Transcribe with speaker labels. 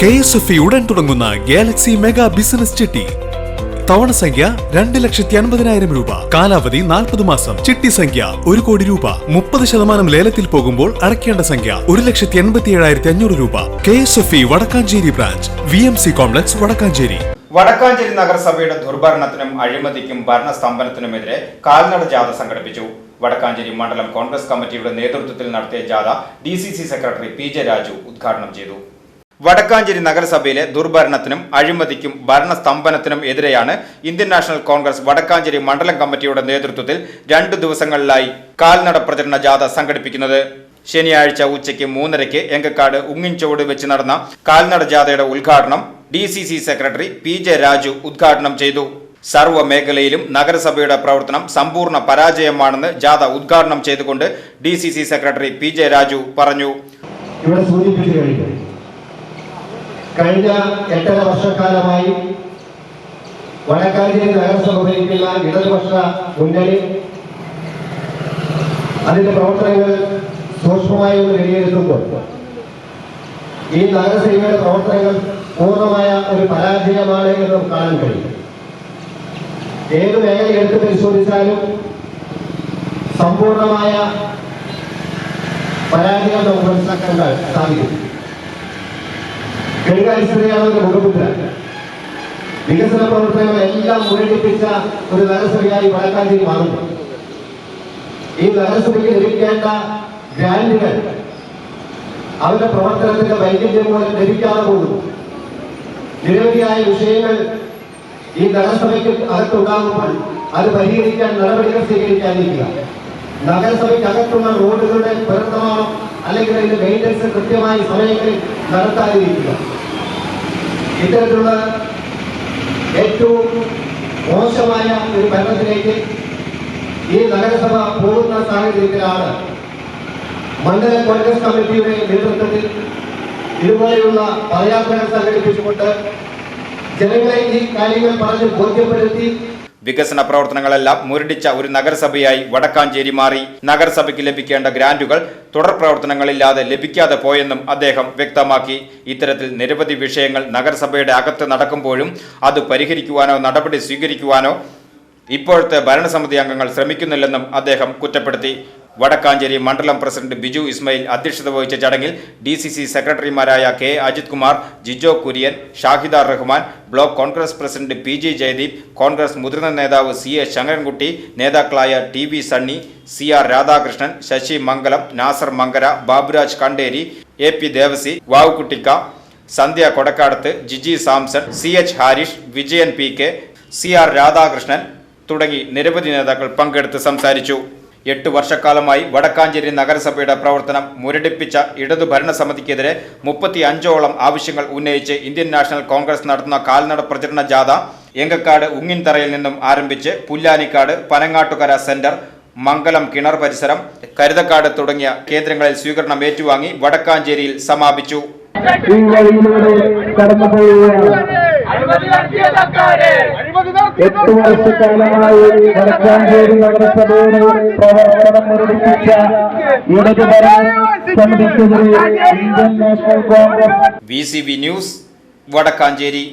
Speaker 1: K S F ഉടൻ തുടങ്ങുന്ന Galaxy mega business ചിട്ടി. തവണ സംഖ്യ രണ്ട് ലക്ഷത്തി അൻപതിനായിരം രൂപ. കാലാവധി നാൽപ്പത് മാസം. ചിട്ടി സംഖ്യ ഒരു കോടി രൂപ. മുപ്പത് ശതമാനം ലേലത്തിൽ പോകുമ്പോൾ അടയ്ക്കേണ്ട സംഖ്യ ഒരു ലക്ഷത്തി എൺപത്തി ഏഴായിരത്തി അഞ്ഞൂറ് രൂപ. K S F E Vadakkanchery branch. V M C complex Vadakkanchery.
Speaker 2: Vadakkanchery നഗരസഭയുടെ ദുർഭരണത്തിനും അഴിമതിക്കും ഭരണസ്തംഭനത്തിനുമെതിരെ കാൽനട ജാഥ സംഘടിപ്പിച്ചു. വടക്കാഞ്ചേരി മണ്ഡലം കോൺഗ്രസ് കമ്മിറ്റിയുടെ നേതൃത്വത്തിൽ നടത്തിയ ജാഥ D secretary P J Raju ഉദ്ഘാടനം ചെയ്തു. വടക്കാഞ്ചേരി നഗരസഭയിലെ ദുർഭരണത്തിനും അഴിമതിക്കും ഭരണസ്തംഭനത്തിനും എതിരെയാണ് ഇന്ത്യൻ നാഷണൽ കോൺഗ്രസ് വടക്കാഞ്ചേരി മണ്ഡലം കമ്മിറ്റിയുടെ നേതൃത്വത്തിൽ രണ്ടു ദിവസങ്ങളിലായി കാൽനട പ്രചരണ ജാഥ സംഘടിപ്പിക്കുന്നത്. ശനിയാഴ്ച ഉച്ചയ്ക്ക് മൂന്നരയ്ക്ക് എങ്കക്കാട് ഉങ്ങിൻചുവട് വെച്ച് നടന്ന കാൽനട ജാഥയുടെ ഉദ്ഘാടനം ഡി സെക്രട്ടറി പി രാജു ഉദ്ഘാടനം ചെയ്തു. സർവ മേഖലയിലും നഗരസഭയുടെ പ്രവർത്തനം സമ്പൂർണ പരാജയമാണെന്ന് ജാഥ ഉദ്ഘാടനം ചെയ്തുകൊണ്ട് ഡി സെക്രട്ടറി പി രാജു പറഞ്ഞു.
Speaker 3: ഇവിടെ സൂചിപ്പിച്ചു കഴിഞ്ഞ എട്ടര വർഷക്കാലമായി വടക്കാഞ്ചേരി നഗരസഭ ഭരിക്കുന്ന ഇടതുപക്ഷ മുന്നണി അതിന്റെ പ്രവർത്തനങ്ങൾ സൂക്ഷ്മമായി ഒന്ന് വിലയിരുത്തുമ്പോൾ ഈ നഗരസഭയുടെ പ്രവർത്തനങ്ങൾ പൂർണമായ ഒരു പരാജയമാണ് എന്ന് നമുക്ക് കാണാൻ കഴിയും. ഏത് മേഖല എടുത്ത് പരിശോധിച്ചാലും സമ്പൂർണമായ പരാജയം നമുക്ക് മനസ്സിലാക്കാൻ സാധിക്കും. കെടുകാര്യസ്ഥതയാണ് ഒരു മുഖമുദ്ര വികസന പ്രവർത്തനങ്ങളെല്ലാം മുരടിപ്പിച്ച ഒരു നഗരസഭയായി വടക്കാഞ്ചേരി മാറുന്നു. ഈ നഗരസഭയ്ക്ക് ലഭിക്കേണ്ട ഗ്രാൻഡുകൾ അവരുടെ പ്രവർത്തനത്തിന്റെ വൈകല്യം മൂലം ലഭിക്കാതെ പോകുന്നു. നിരവധിയായ വിഷയങ്ങൾ ഈ നഗരസഭയ്ക്ക് അകത്തുണ്ടാകുമ്പോൾ അത് പരിഹരിക്കാൻ നടപടികൾ സ്വീകരിക്കാതിരിക്കുക നഗരസഭയ്ക്ക് അകത്തുള്ള റോഡുകളുടെ പുനർനിർമ്മാണം അല്ലെങ്കിൽ അതിന്റെ മെയിന്റനൻസ് കൃത്യമായ സമയങ്ങളിൽ നടത്താതിരിക്കുക. ഇത്തരത്തിലുള്ള ഏറ്റവും മോശമായ ഒരു ഭരണത്തിലേക്ക് ഈ നഗരസഭ പോകുന്ന സാഹചര്യത്തിലാണ് മണ്ഡല കോൺഗ്രസ് കമ്മിറ്റിയുടെ നേതൃത്വത്തിൽ ഇതുപോലെയുള്ള പദയാത്രകൾ സംഘടിപ്പിച്ചുകൊണ്ട് ജനങ്ങളെ ഈ കാര്യങ്ങൾ പറഞ്ഞ് ബോധ്യപ്പെടുത്തി
Speaker 2: വികസന പ്രവർത്തനങ്ങളെല്ലാം മുരടിച്ച ഒരു നഗരസഭയായി വടക്കാഞ്ചേരി മാറി. നഗരസഭയ്ക്ക് ലഭിക്കേണ്ട ഗ്രാന്റുകൾ തുടർ പ്രവർത്തനങ്ങളില്ലാതെ ലഭിക്കാതെ പോയെന്നും അദ്ദേഹം വ്യക്തമാക്കി. ഇത്തരത്തിൽ നിരവധി വിഷയങ്ങൾ നഗരസഭയുടെ അകത്ത് നടക്കുമ്പോഴും അത് പരിഹരിക്കുവാനോ നടപടി സ്വീകരിക്കുവാനോ ഇപ്പോഴത്തെ ഭരണസമിതി അംഗങ്ങൾ ശ്രമിക്കുന്നില്ലെന്നും അദ്ദേഹം കുറ്റപ്പെടുത്തി. വടക്കാഞ്ചേരി മണ്ഡലം പ്രസിഡന്റ് ബിജു ഇസ്മയിൽ അധ്യക്ഷത വഹിച്ച ചടങ്ങിൽ ഡി സി സി സെക്രട്ടറിമാരായ K Ajith Kumar Jijo Kurian Shahida Rahman block Congress president P G Jayadeep Congress മുതിർന്ന നേതാവ് സി എ ശങ്കരൻകുട്ടി നേതാക്കളായ T V Sunny C R Radhakrishnan Sasi Mangalam Nasar Mankara Baburaj Kanderi A P Devassy വാവുകുട്ടിക്ക Sandhya Kodakkadath Jiji Samson C H Harish Vijayan P K C R Radhakrishnan തുടങ്ങി നിരവധി നേതാക്കൾ പങ്കെടുത്ത് സംസാരിച്ചു. എട്ട് വർഷക്കാലമായി വടക്കാഞ്ചേരി നഗരസഭയുടെ പ്രവർത്തനം മുരടിപ്പിച്ച ഇടതു ഭരണസമിതിക്കെതിരെ മുപ്പത്തി അഞ്ചോളം ആവശ്യങ്ങൾ ഉന്നയിച്ച് ഇന്ത്യൻ നാഷണൽ കോൺഗ്രസ് നടത്തുന്ന കാൽനട പ്രചരണ ജാഥ എങ്കക്കാട് ഉങ്ങിൻതറയിൽ നിന്നും ആരംഭിച്ച് പുല്ലാനിക്കാട് പനങ്ങാട്ടുകര സെന്റർ മംഗലം കിണർ പരിസരം കരുതക്കാട് തുടങ്ങിയ കേന്ദ്രങ്ങളിൽ സ്വീകരണം ഏറ്റുവാങ്ങി വടക്കാഞ്ചേരിയിൽ സമാപിച്ചു.
Speaker 3: എട്ട് വർഷക്കാലമായി വടക്കാഞ്ചേരി നഗരസഭയുടെ പ്രവർത്തനം മുരടിപ്പിച്ച വരാൻ സമിതിക്കെതിരെ Indian National Congress
Speaker 2: V C V news Vadakkanchery.